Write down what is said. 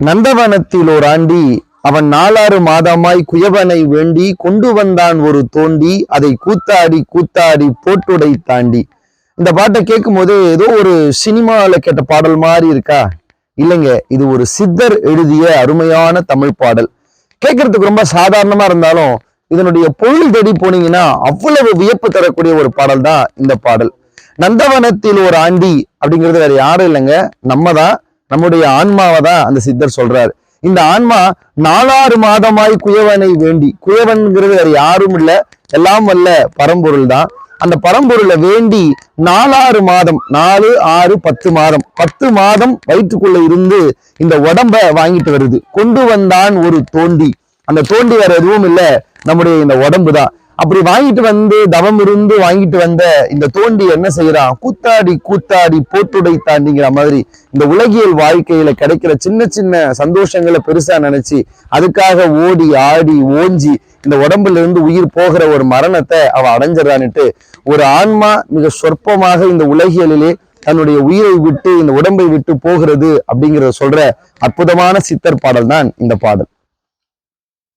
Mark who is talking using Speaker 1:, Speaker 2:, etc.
Speaker 1: நந்தவனத்தில் ஒரு ஆண்டி அவன் நாலாறு மாதமாய் குயவனை வேண்டி கொண்டு வந்தான் ஒரு தோண்டி அதை கூத்தாடி கூத்தாடி போட்டுடை தாண்டி. இந்த பாட்டை கேட்கும் போது ஏதோ ஒரு சினிமாவில் கேட்ட பாடல் மாதிரி இருக்கா? இல்லைங்க இது ஒரு சித்தர் எழுதிய அருமையான தமிழ் பாடல். கேட்கறதுக்கு ரொம்ப சாதாரணமா இருந்தாலும் இதனுடைய பொருள் தேடி போனீங்கன்னா அவ்வளவு வியப்பு தரக்கூடிய ஒரு பாடல் தான் இந்த பாடல். நந்தவனத்தில் ஒரு ஆண்டி அப்படிங்கிறது வேற யாரும் இல்லைங்க நம்ம தான் நம்முடைய ஆன்மாவை தான் அந்த சித்தர் சொல்றாரு. இந்த ஆன்மா நாலாறு மாதமாய் குயவனை வேண்டி குயவன்கிறது வேற யாரும் இல்லை எல்லாம் வல்ல பரம்பொருள் தான். அந்த பரம்பொருளை வேண்டி நாலாறு மாதம் நாலு ஆறு பத்து மாதம் பத்து மாதம் வயிற்றுக்குள்ள இருந்து இந்த உடம்ப வாங்கிட்டு வருது. கொண்டு வந்தான் ஒரு தோண்டி. அந்த தோண்டி வேற எதுவும் இல்லை நம்முடைய இந்த உடம்பு தான். அப்படி வாங்கிட்டு வந்து தவம் இருந்து வாங்கிட்டு வந்த இந்த தோண்டி என்ன செய்யறான் கூத்தாடி கூத்தாடி போட்டுடை தாண்டிங்கிற மாதிரி இந்த உலகியல் வாழ்க்கையில கிடைக்கிற சின்ன சின்ன சந்தோஷங்களை பெருசா நினைச்சு அதுக்காக ஓடி ஆடி ஓஞ்சி இந்த உடம்புல இருந்து உயிர் போகிற ஒரு மரணத்தை அவ அடைஞ்சிடறான்னுட்டு ஒரு ஆன்மா மிக சொற்பமாக இந்த உலகியலிலே தன்னுடைய உயிரை விட்டு இந்த உடம்பை விட்டு போகிறது அப்படிங்கிறத சொல்ற அற்புதமான சித்தர் பாடல் தான் இந்த பாடல்.